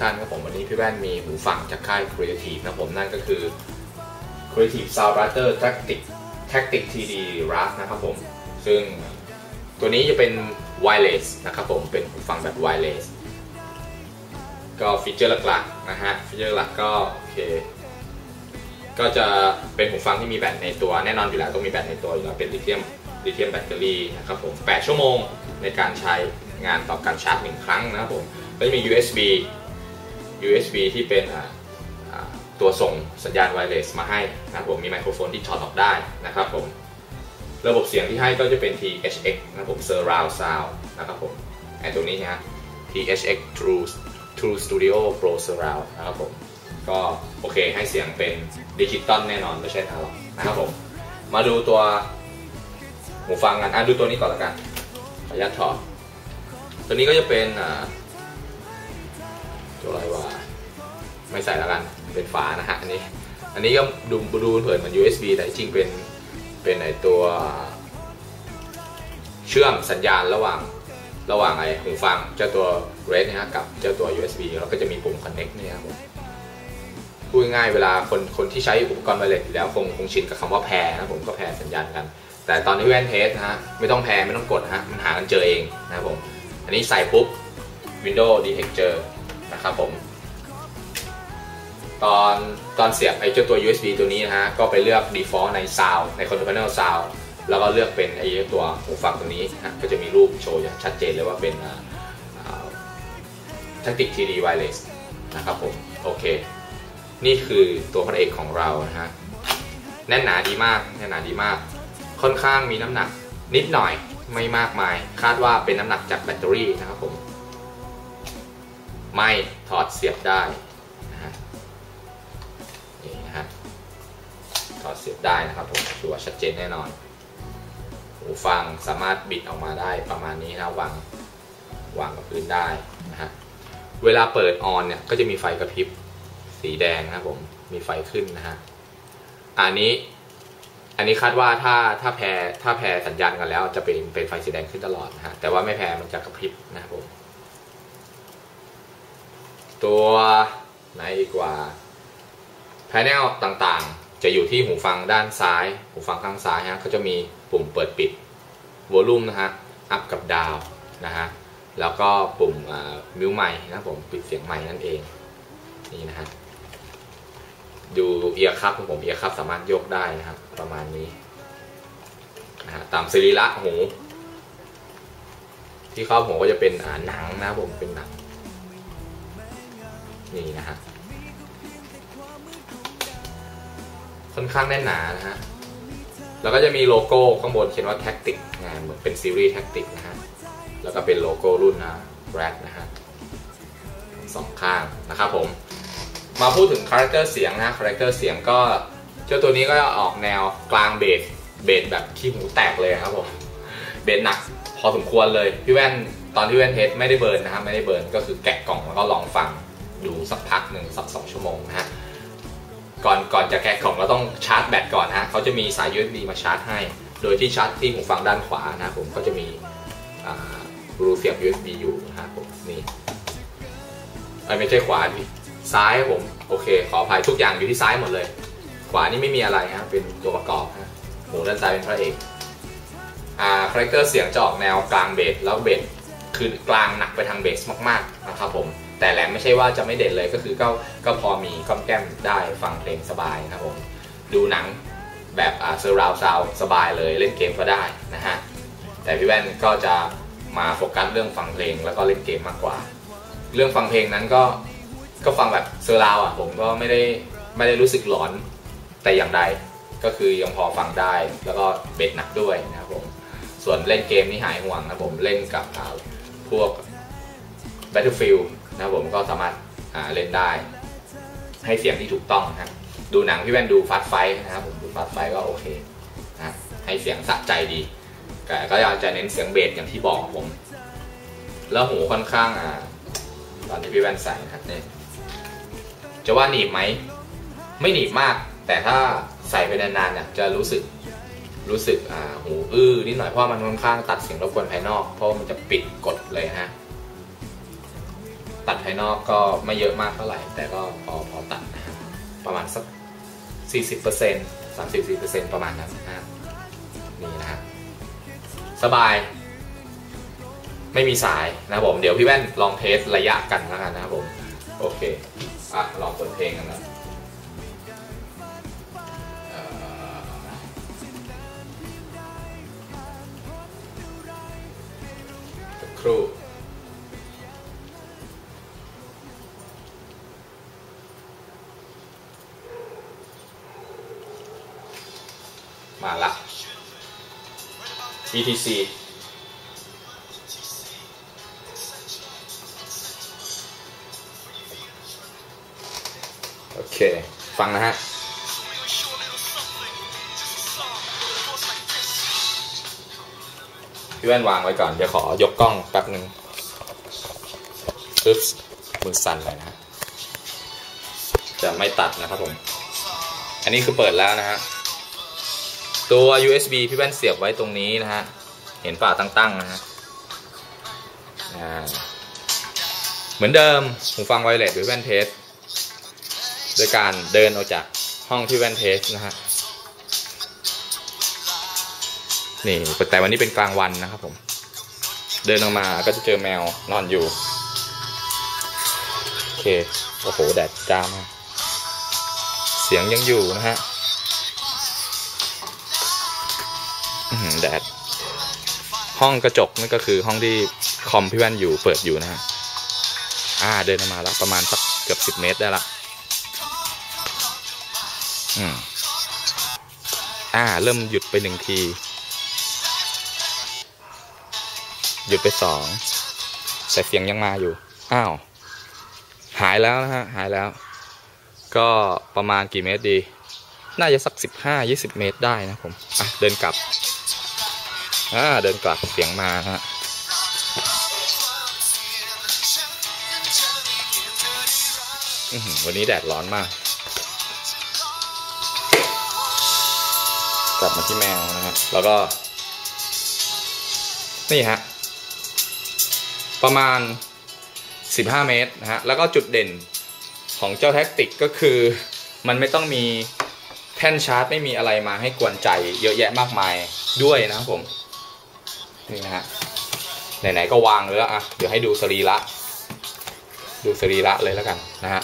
ท่านครับผมวันนี้พี่แว่นมีหูฟังจากค่าย Creative นะผมนั่นก็คือ Creative Sound Router Tactic Tactic TD RAS นะครับผม ซึ่งตัวนี้จะเป็น wireless นะครับผมเป็นหูฟังแบบ wireless ก็ฟีเจอร์หลักๆนะฮะฟีเจอร์หลักก็โอเคก็จะเป็นหูฟังที่มีแบตในตัวแน่นอนอยู่แล้วต้องมีแบตในตัวอยู่แล้วเป็นลิเธียมลิเธียมแบตเตอรี่นะครับผม8ชั่วโมงในการใช้งานต่อการชาร์จหนึ่งครั้งนะครับผมก็จะมี USB USB ที่เป็นตัวส่งสัญญาณไวเลสมาให้นะผมมีไมโครโฟนที่ถอดออกได้นะครับผมระบบเสียงที่ให้ก็จะเป็น THX นะผม Surround Sound นะครับผมไอตัวนี้นะ THX True True Studio Pro Surround นะครับผมก็โอเคให้เสียงเป็นดิจิตอลแน่นอน ไม่ใช่อะล็อกนะครับผมมาดูตัวหูฟังกันอะดูตัวนี้ก่อนละกันขออนุญาตถอดตัวนี้ก็จะเป็นอ่า ตัวอะไรวะไม่ใส่แล้วกันเป็นฝานะฮะอันนี้ อันนี้ก็ดูดูเผินเหมือน USB แต่จริงเป็นเป็นไอตัวเชื่อมสัญญาณระหว่างระหว่างไอหูฟังเจ้าตัว Red นะฮะกับเจ้าตัว USB แล้วก็จะมีปุ่ม Connect นี่ครับพูดง่ายเวลาคนคนที่ใช้อุปกรณ์ไวเลสอยู่แล้วคงคงชินกับคำว่าแพรนะผมก็แพรสัญญาณกัน แต่ตอนที่แว่นเทสนะฮะไม่ต้องแพรไม่ต้องกดนะฮะมันหากันเจอเองนะครับผมอันนี้ใส่ปุ๊บ Windows Detect เจอ นะครับผม ตอนตอนเสียบไอ้เจ้าตัว USB ตัวนี้นะฮะ ก็ไปเลือก default ใน Sound ใน Control Panel Sound แล้วก็เลือกเป็นไอ้ตัวหูฟังตัวนี้นะก็จะมีรูปโชว์อย่างชัดเจนเลยว่าเป็นอ่าอ่า Tactic TD Wireless นะครับผม โอเค นี่คือตัวพระเอกของเรานะฮะ แน่นหนาดีมากแน่นหนาดีมาก ค่อนข้างมีน้ำหนักนิดหน่อยไม่มากมาย คาดว่าเป็นน้ำหนักจากแบตเตอรี่นะครับผม ไม่ถอดเสียบได้นะฮะนี่นะฮะถอดเสียบได้นะครับผมถือว่าชัดเจนแน่นอน หูฟังสามารถบิดออกมาได้ประมาณนี้นะวางวางกับพื้นได้นะฮะเวลาเปิดออนเนี่ยก็จะมีไฟกระพริบสีแดงนะครับผมมีไฟขึ้นนะฮะอันนี้อันนี้คาดว่าถ้าถ้าแพรถ้าแพรสัญญาณกันแล้วจะเป็นเป็นไฟสีแดงขึ้นตลอดนะฮะแต่ว่าไม่แพรมันจะกระพริบนะครับผม ตัวไหนดีกว่าแพนเนลต่างๆ จะอยู่ที่หูฟังด้านซ้าย หูฟังข้างซ้ายฮะก็จะมีปุ่มเปิดปิดวอลลุ่มนะฮะอัพกับดาวนะฮะแล้วก็ปุ่มมิวไมค์นะผมปิดเสียงไมค์นั่นเองนี่นะฮะดูเอียร์คัพของผมเอียร์คัพสามารถยกได้นะครับ ประมาณนี้นะฮะตามสรีระหู ที่ครอบหูก็จะเป็นหนังนะผมเป็นหนัง นี่นะฮะค่อนข้างแน่นหนานะฮะแล้วก็จะมีโลโก้ข้างบนเขียนว่า Tactic นะเหมือนเป็นซีรีส์ Tactic นะฮะแล้วก็เป็นโลโก้รุ่นนะ Red นะฮะสองข้างนะครับผม มาพูดถึงคาแรคเตอร์เสียงนะคาแรคเตอร์เสียงก็เจ้าตัวนี้ก็ออกแนวกลางเบสเบสแบบขี้หูแตกเลยครับผมเบสหนักพอสมควรเลย พี่แว่นตอนที่แว่นเทสไม่ได้เบิร์นนะครับไม่ได้เบิร์นก็คือแกะกล่องแล้วก็ลองฟัง ดูสักพักหนึ่งสักสองชั่วโมงนะฮะก่อนก่อนจะแกะกล่องเราต้องชาร์จแบตก่อนฮะเขาจะมีสาย USB มาชาร์จให้ โดยที่ชาร์จที่หูฟังด้านขวานะครับผมก็จะมีรูเสียบ USB อยู่นะครับผมนี่ไม่ใช่ขวาดิซ้ายผมโอเค ขออภัยทุกอย่างอยู่ที่ซ้ายหมดเลย ขวานี่ไม่มีอะไรฮะเป็นตัวประกอบฮะหูด้านซ้ายเป็นพระเอกอ่าคาแรคเตอร์เสียงจะออกแนวกลางเบสแล้วเบสคือกลางหนักไปทางเบสมากๆนะครับผม แต่แหลมไม่ใช่ว่าจะไม่เด่นเลยก็คือก็ก็พอมีก้อมแก้มได้ฟังเพลงสบายนะครับผมดูหนังแบบอ่าเซอร์ราวซาวสบายเลยเล่นเกมก็ได้นะฮะแต่พี่แว่นก็จะมาโฟกัสเรื่องฟังเพลงแล้วก็เล่นเกมมากกว่า เรื่องฟังเพลงนั้นก็ก็ฟังแบบเซอร์ราวอะผมก็ไม่ได้ไม่ได้รู้สึกหลอนแต่อย่างใดก็คือยังพอฟังได้แล้วก็เบสหนักด้วยนะครับผมส่วนเล่นเกมนี่หายห่วงนะผมเล่นกับพวก Battlefield นะครับผมก็สามารถเล่นได้ ให้เสียงที่ถูกต้องนะดูหนังพี่แว่นดูฟาสไฟนะครับผมดูฟาสไฟก็โอเคนะให้เสียงสะใจดีแต่ก็อยากจะเน้นเสียงเบสอย่างที่บอกผม แล้วหูค่อนข้างอ่าตอนที่พี่แว่นใส่นะครับเนี่ยจะว่าหนีบไหมไม่หนีบมาก แต่ถ้าใส่ไปนานๆเนี่ยจะรู้สึกรู้สึกอ่าหูอื้อนิดหน่อยเพราะมันค่อนข้างตัดเสียงรบกวนภายนอก เพราะมันจะปิดกดเลยฮะ ตัดภายนอกก็ไม่เยอะมากเท่าไหร่ แต่ก็พอพอตัดนะฮะประมาณสัก 40% 34%ประมาณนั้นนะนี่นะฮะสบาย ไม่มีสายนะครับผม เดี๋ยวพี่แว่นลองเทสระยะกันแล้วกันนะครับผม โอเค อะ ลองเปิดเพลงกันนะเอ่อสักครู ETC โอเค ฟังนะฮะพี่แว่นวางไว้ก่อน เดี๋ยวขอยกกล้องแป๊บหนึ่งปึ๊บมือสั่นเลยนะฮะจะไม่ตัดนะครับผม อันนี้คือเปิดแล้วนะฮะ ตัว USB พี่แว่นเสียบไว้ตรงนี้นะฮะ เห็นฝาตั้งๆนะฮะอ่าเหมือนเดิมหูฟังไวเลสหรือแว่นเทสโดยการเดินออกจากห้องที่แว่นเทสนะฮะ นี่แต่วันนี้เป็นกลางวันนะครับผม เดินออกมาก็จะเจอแมวนอนอยู่ โอเค โอ้โห แดดจ้ามากเสียงยังอยู่นะฮะ แดด ห้องกระจกนั่นก็คือห้องที่คอมพี่แว่นอยู่เปิดอยู่นะฮะอ่าเดินมาแล้วประมาณสักเกือบสิบเมตรได้ละอืมอ่า เริ่มหยุดไปหนึ่งที หยุดไปสองแต่เสียงยังมาอยู่ อ้าว หายแล้วนะฮะ หายแล้ว ก็ประมาณกี่เมตรดี น่าจะสักสิบห้ายี่สิบเมตรได้นะผม อะ เดินกลับ อ่าเดินกลับเสียงมาฮะวันนี้แดดร้อนมาก กลับมาที่แมวนะฮะแล้วก็ นี่ฮะ ประมาณ 15 เมตรนะฮะ แล้วก็จุดเด่นของเจ้าแท็กติกก็คือ มันไม่ต้องมีแท่นชาร์จไม่มีอะไรมาให้กวนใจเยอะแยะมากมายด้วยนะครับผม นี่นะฮะไหนๆก็วางเลยล้วอะเดี๋ยวให้ดูสรีระดูสรีระเลยแล้วกันนะฮะ